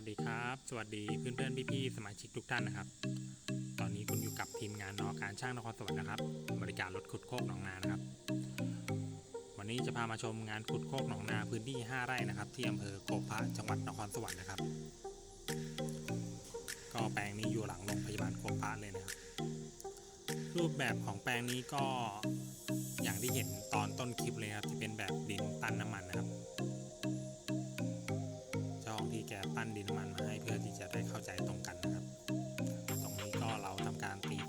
วัสดีครับ สวัสดีเพื่อนเพื่อนๆพี่ๆสมาชิกทุกท่านนะครับ ตอนนี้คุณอยู่กับทีมงานนอการช่างนครสวรรค์นะครับ บริการรถขุดโคกหนองนานะครับ วันนี้จะพามาชมงานขุดโคกหนองนาพื้นที่ 5 ไร่นะครับ ที่อำเภอโกกพระจังหวัดนครสวรรค์นะครับ ก็แปลงนี้อยู่หลังโรงพยาบาลโกกพระเลยนะครับ รูปแบบของแปลงนี้ก็อย่างที่เห็นตอนต้นคลิปเลยครับที่เป็นแบบดินปั้นน้ำมันนะครับ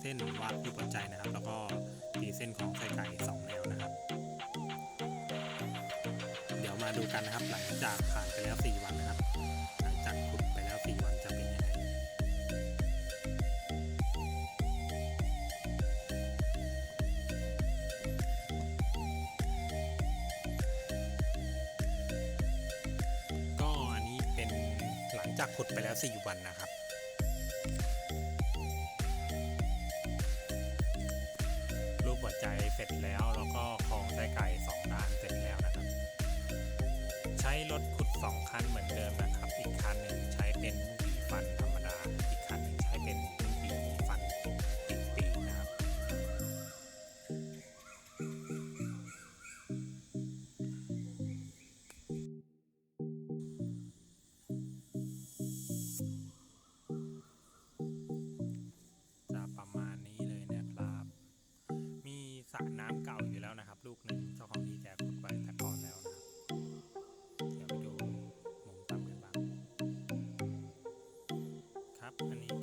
ส้นวาดรูปหัวใจนะครับ แล้วก็ตีเส้นของไส้ไก่สองแนวนะครับ เดี๋ยวมาดูกันนะครับ หลังจากผ่านไปแล้ว 4 วันนะครับ หลังจากขุดไปแล้ว 4 วันจะเป็นยังไงก็อันนี้เป็นหลังจากขุดไปแล้ว 4 วันนะครับ รถขุด 2 คันเหมือนเดิมนะครับ อีกคันหนึ่งใช้เป็นปีฟันครร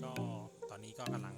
ก็ตอนนี้ก็กำลัง